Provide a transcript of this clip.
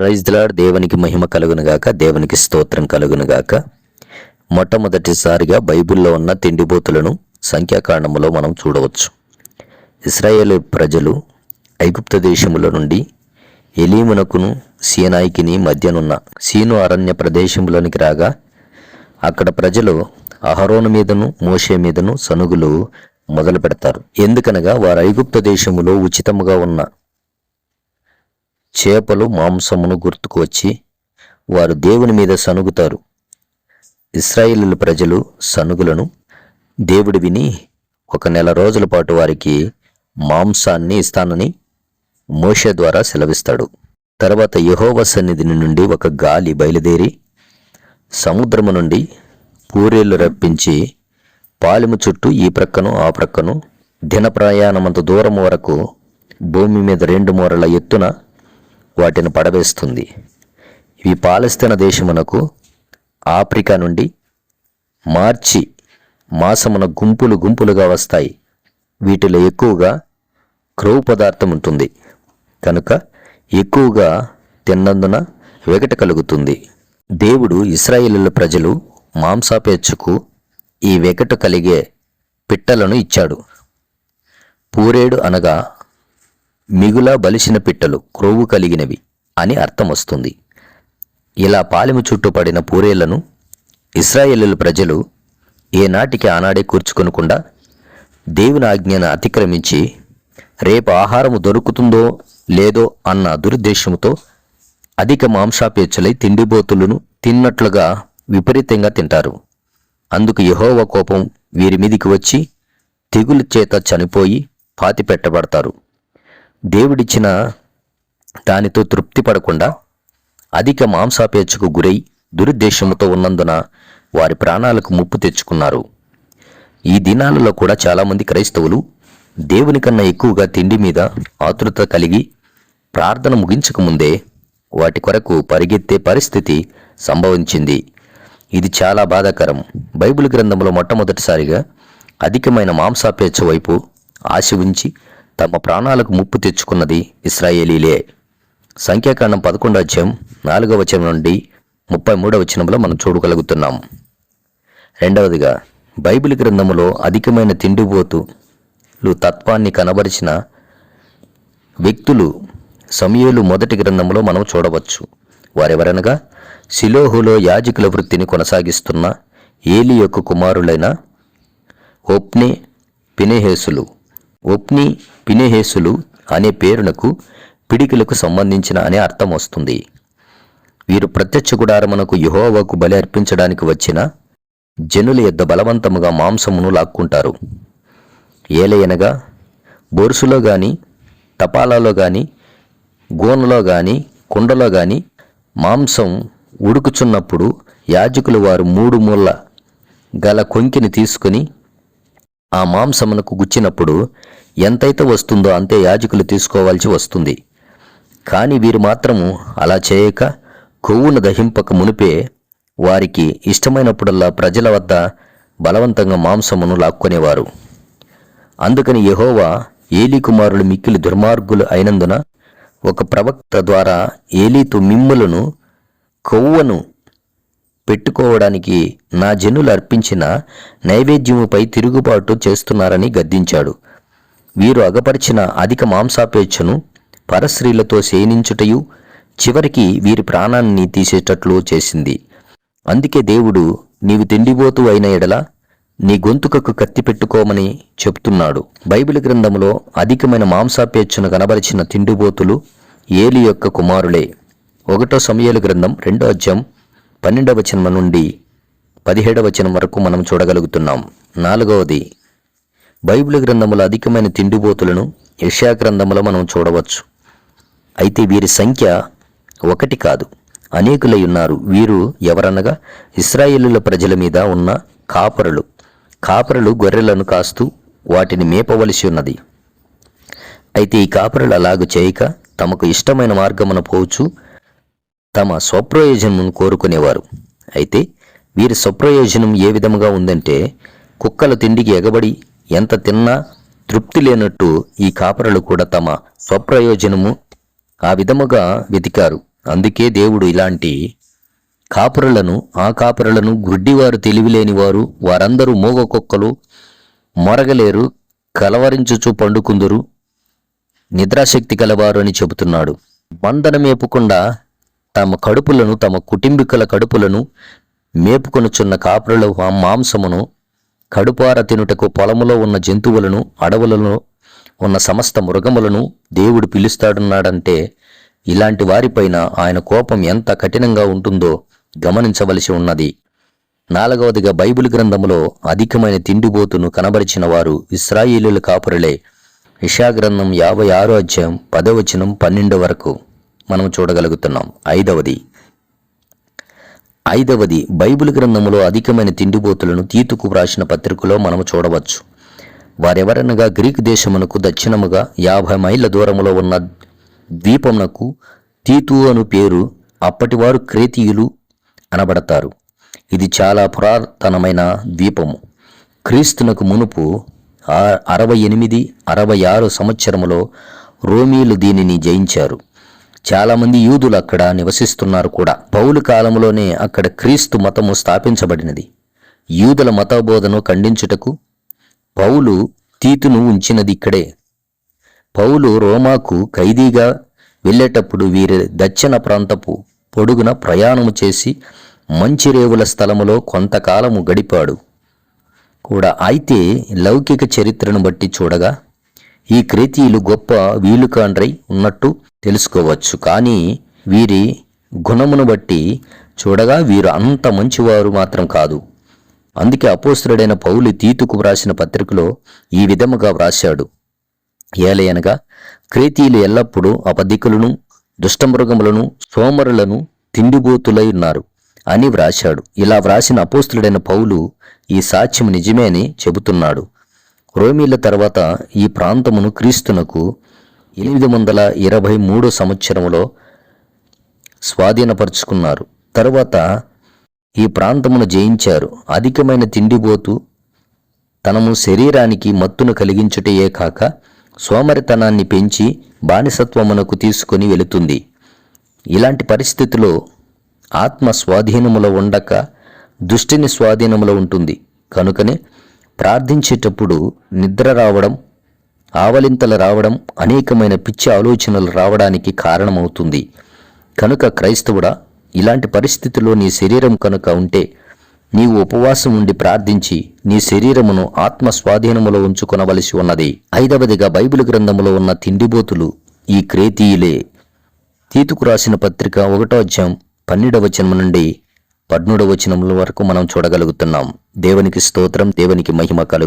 Praise lord దేవునికి మహిమ కలుగునుగాక దేవునికి స్తోత్రం కలుగునుగాక మొట్టమొదటిసారిగా బైబిల్లో ఉన్న తిండిబోతులను సంఖ్యాకాండములో మనం చూడవచ్చు. ఇస్రాయేల్ ప్రజలు ఐగుప్త దేశముల నుండి ఎలీమునకును సీనాయికిని మధ్యనున్న సీను అరణ్య ప్రదేశంలోనికి రాగా అక్కడ ప్రజలు అహరోను మీదను మోషే మీదను సనుగులు మొదలు పెడతారు ఎందుకనగా వారు ఐగుప్త దేశములో ఉచితముగా ఉన్న చేపలు మాంసమును గుర్తుకు వచ్చి వారు దేవుని మీద సనుగుతారు ఇస్రాయిలు ప్రజలు సనుగులను దేవుడు విని ఒక నెల రోజుల పాటు వారికి మాంసాన్ని ఇస్తానని మోషే ద్వారా సెలవిస్తాడు. తర్వాత యహోవ సన్నిధి నుండి ఒక గాలి బయలుదేరి సముద్రము నుండి పూరేళ్ళు రప్పించి పాలెము చుట్టూ ఈ ప్రక్కను ఆ ప్రక్కను దిన ప్రయాణమంత దూరం వరకు భూమి మీద రెండు మూరల ఎత్తున వాటిని పడవేస్తుంది. ఇవి పాలస్తీన దేశమునకు ఆఫ్రికా నుండి మార్చి మాసమున గుంపులు గుంపులుగా వస్తాయి. వీటిలో ఎక్కువగా క్రౌ పదార్థం ఉంటుంది. కనుక ఎక్కువగా తిన్నందున వెగట కలుగుతుంది. దేవుడు ఇస్రాయేలుల ప్రజలు మాంసాపేచ్చుకు ఈ వెగట కలిగే పిట్టలను ఇచ్చాడు. పూరేడు అనగా మిగులా బలిసిన పిట్టలు క్రొవ్వు కలిగినవి అని అర్థం వస్తుంది. ఇలా పాలెము చుట్టూ పడిన పూరేళ్ళను ఇస్రాయేలు ప్రజలు ఏనాటికి ఆనాడే కూర్చుకొనకుండా దేవుని ఆజ్ఞను అతిక్రమించి రేపు ఆహారము దొరుకుతుందో లేదో అన్న దురుద్దేశంతో అధిక మాంసాపేచ్చలై తిండిబోతులను తిన్నట్లుగా విపరీతంగా తింటారు. అందుకు యహోవ కోపం వీరి మీదికి వచ్చి తెగులు చేత చనిపోయి పాతి పెట్టబడతారు దేవుడిచ్చిన దానితో తృప్తి పడకుండా అధిక మాంసాపేచ్ఛకు గురై దురుద్దేశంతో ఉన్నందున వారి ప్రాణాలకు ముప్పు తెచ్చుకున్నారు. ఈ దినాలలో కూడా చాలామంది క్రైస్తవులు దేవుని కన్నా ఎక్కువగా తిండి మీద ఆతృత కలిగి ప్రార్థన ముగించకముందే వాటి కొరకు పరిగెత్తే పరిస్థితి సంభవించింది. ఇది చాలా బాధాకరం. బైబిల్ గ్రంథంలో మొట్టమొదటిసారిగా అధికమైన మాంసాపేచ్ఛ వైపు ఆశ ఉంచి తమ ప్రాణాలకు ముప్పు తెచ్చుకున్నది ఇస్రాయేలీలే. సంఖ్యాకాండం పదకొండో అధ్యాయం నాలుగవ వచనం నుండి ముప్పై మూడవ వచనంలో మనం చూడగలుగుతున్నాం. రెండవదిగా బైబిల్ గ్రంథములో అధికమైన తిండిపోతులు తత్వాన్ని కనబరిచిన వ్యక్తులు సమయలు మొదటి గ్రంథంలో మనం చూడవచ్చు. వారెవరనగా సిలోహులో యాజకుల వృత్తిని కొనసాగిస్తున్న ఏలి యొక్క కుమారులైన ఒప్ని పినేహేసులు. ఒప్ని పినేహేసులు అనే పేరునకు పిడికిలకు సంబంధించిన అనే అర్థం వస్తుంది. వీరు ప్రత్యక్ష గుడారమునకు యెహోవాకు బలి అర్పించడానికి వచ్చిన జనుల యొద్ద బలవంతముగా మాంసమును లాక్కుంటారు. ఏలయనగా బొరుసులో గాని తపాలాలో గాని గోనలో గాని కుండలో గాని మాంసం ఉడుకుచున్నప్పుడు యాజకులు వారు మూడు మూల గల కొంకిని తీసుకుని ఆ మాంసమునకు గుచ్చినప్పుడు ఎంతైతే వస్తుందో అంతే యాజకులు తీసుకోవాల్సి వస్తుంది. కానీ వీరు మాత్రము అలా చేయక కొవ్వును దహింపక మునిపే వారికి ఇష్టమైనప్పుడల్లా ప్రజల వద్ద బలవంతంగా మాంసమును లాక్కొనేవారు. అందుకని యహోవా ఏలీ కుమారులు మిక్కిలి దుర్మార్గులు అయినందున ఒక ప్రవక్త ద్వారా ఏలీతో మిమ్ములను కొవ్వను పెట్టుకోవడానికి నా జనులు అర్పించిన నైవేద్యముపై తిరుగుబాటు చేస్తున్నారని గద్దించాడు. వీరు అగపరిచిన అధిక మాంసాపేచ్ఛను పరస్త్రీలతో శయనించుటయు చివరికి వీరి ప్రాణాన్ని తీసేటట్లు చేసింది. అందుకే దేవుడు నీవు తిండిపోతూ అయిన ఎడల నీ గొంతుకకు కత్తి పెట్టుకోమని చెప్తున్నాడు. బైబిల్ గ్రంథంలో అధికమైన మాంసాపేచ్చను కనబరిచిన తిండిబోతులు ఏలి యొక్క కుమారులే. ఒకటో సమయాల గ్రంథం రెండో అధ్యాయం పన్నెండవ వచనం నుండి పదిహేడవ వచనం వరకు మనం చూడగలుగుతున్నాం. నాలుగవది బైబిల్ గ్రంథముల అధికమైన తిండిబోతులను యెషయా గ్రంథముల మనం చూడవచ్చు. అయితే వీరి సంఖ్య ఒకటి కాదు. అనేకులై ఉన్నారు. వీరు ఎవరనగా ఇస్రాయేలుల ప్రజల మీద ఉన్న కాపరులు. కాపరులు గొర్రెలను కాస్తూ వాటిని మేపవలసి ఉన్నది. అయితే ఈ కాపరులు అలాగు చేయక తమకు ఇష్టమైన మార్గమున పోవచ్చు. తమ స్వప్రయోజనం కోరుకునేవారు. అయితే వీరి స్వప్రయోజనం ఏ విధముగా ఉందంటే కుక్కల తిండికి ఎగబడి ఎంత తిన్నా తృప్తి లేనట్టు ఈ కాపరులు కూడా తమ స్వప్రయోజనము ఆ విధముగా వెతికారు. అందుకే దేవుడు ఇలాంటి కాపురులను ఆ కాపురులను గుడ్డివారు తెలివిలేని వారు వారందరూ మూగకొక్కలు మొరగలేరు కలవరించుచు పండుకుందురు నిద్రాశక్తి కలవారు అని చెబుతున్నాడు. మందన మేపుకుండా తమ కడుపులను తమ కుటుంబికుల కడుపులను మేపుకొనుచున్న కాపురుల మాంసమును కడుపార తినుటకు పొలములో ఉన్న జంతువులను అడవులలో ఉన్న సమస్త మృగములను దేవుడు పిలుస్తాడున్నాడంటే ఇలాంటి వారిపైన ఆయన కోపం ఎంత కఠినంగా ఉంటుందో గమనించవలసి ఉన్నది. నాలుగవదిగా బైబిల్ గ్రంథములో అధికమైన తిండిబోతును కనబరిచిన వారు ఇస్రాయేలీల కాపురులే. గ్రంథం యాభై ఆరో అధ్యాయం పదవచనం పన్నెండు వరకు మనం చూడగలుగుతున్నాం. ఐదవది ఐదవది బైబిల్ గ్రంథములో అధికమైన తిండిబోతులను తీతుకు వ్రాసిన పత్రికలో మనము చూడవచ్చు. వారెవరనగా గ్రీక్ దేశమునకు దక్షిణముగా యాభై మైళ్ళ దూరంలో ఉన్న ద్వీపమునకు తీతు అను పేరు అప్పటివారు క్రేతీయులు అనబడతారు. ఇది చాలా పురాతనమైన ద్వీపము. క్రీస్తునకు మునుపు అరవై ఎనిమిది అరవై ఆరు సంవత్సరములో రోమీలు దీనిని జయించారు. చాలామంది యూదులు అక్కడ నివసిస్తున్నారు కూడా. పౌలు కాలంలోనే అక్కడ క్రీస్తు మతము స్థాపించబడినది. యూదుల మతబోధను ఖండించుటకు పౌలు తీతును ఉంచినది ఇక్కడే. పౌలు రోమాకు ఖైదీగా వెళ్ళేటప్పుడు వీరి దక్షిణ ప్రాంతపు పొడుగున ప్రయాణము చేసి మంచి రేవుల స్థలములో కొంతకాలము గడిపాడు. కూడా అయితే లౌకిక చరిత్రను బట్టి చూడగా ఈ క్రేతీయులు గొప్ప వీలుకాండ్రై ఉన్నట్టు తెలుసుకోవచ్చు. కానీ వీరి గుణమును బట్టి చూడగా వీరు అంత మంచివారు మాత్రం కాదు. అందుకే అపోస్తుడైన పౌలు తీతుకు వ్రాసిన పత్రికలో ఈ విధముగా వ్రాశాడు. ఏలయనగా క్రేతీయులు ఎల్లప్పుడూ అపధికులను దుష్టమృగములను సోమరులను తిండిబోతులై ఉన్నారు అని వ్రాశాడు. ఇలా వ్రాసిన అపోస్తుడైన పౌలు ఈ సాక్ష్యం నిజమే అని చెబుతున్నాడు. రోమీల తర్వాత ఈ ప్రాంతమును క్రీస్తునకు ఎనిమిది వందల ఇరవై మూడో సంవత్సరములో స్వాధీనపరుచుకున్నారు. తరువాత ఈ ప్రాంతమును జయించారు. అధికమైన తిండిబోతు తనము శరీరానికి మత్తును కలిగించుటయే కాక సోమరితనాన్ని పెంచి బానిసత్వమునకు తీసుకొని వెళుతుంది. ఇలాంటి పరిస్థితిలో ఆత్మ స్వాధీనములో ఉండక దుష్టిని స్వాధీనములో ఉంటుంది. కనుకనే ప్రార్థించేటప్పుడు నిద్ర రావడం ఆవలింతలు రావడం అనేకమైన పిచ్చి ఆలోచనలు రావడానికి కారణమవుతుంది. కనుక క్రైస్తవుడా ఇలాంటి పరిస్థితిలో నీ శరీరం కనుక ఉంటే నీవు ఉపవాసం ఉండి ప్రార్థించి నీ శరీరమును ఆత్మ స్వాధీనములో ఉంచుకొనవలసి ఉన్నది. ఐదవదిగా బైబిల్ గ్రంథములో ఉన్న తిండిబోతులు ఈ క్రేతీయులే. తీతుకు రాసిన పత్రిక ఒకటో అధ్యాయం పన్నెండవ వచనం నుండి పద్మూడవ వచనముల వరకు మనం చూడగలుగుతున్నాం. దేవునికి స్తోత్రం దేవునికి మహిమ కలుగు